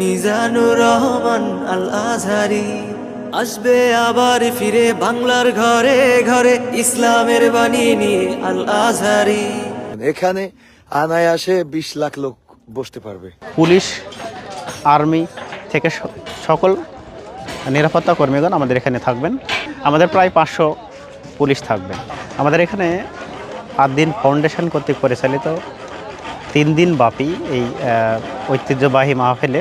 মিজানুর রহমান আল আজহারি আসবে আবার ফিরে বাংলার ঘরে ঘরে ইসলামের বাণী নিয়ে আল আজহারি এখানে আনায়াসে বিশ লাখ লোক বসতে পারবে। পুলিশ আর্মি থেকে সকল নিরাপত্তা কর্মীগণ আমাদের এখানে থাকবেন। আমাদের প্রায় পাঁচশো পুলিশ থাকবেন আমাদের এখানে আট দিন ফাউন্ডেশন কর্তৃক পরিচালিত তিন দিন ব্যাপী এই ঐতিহ্যবাহী মাহফিলে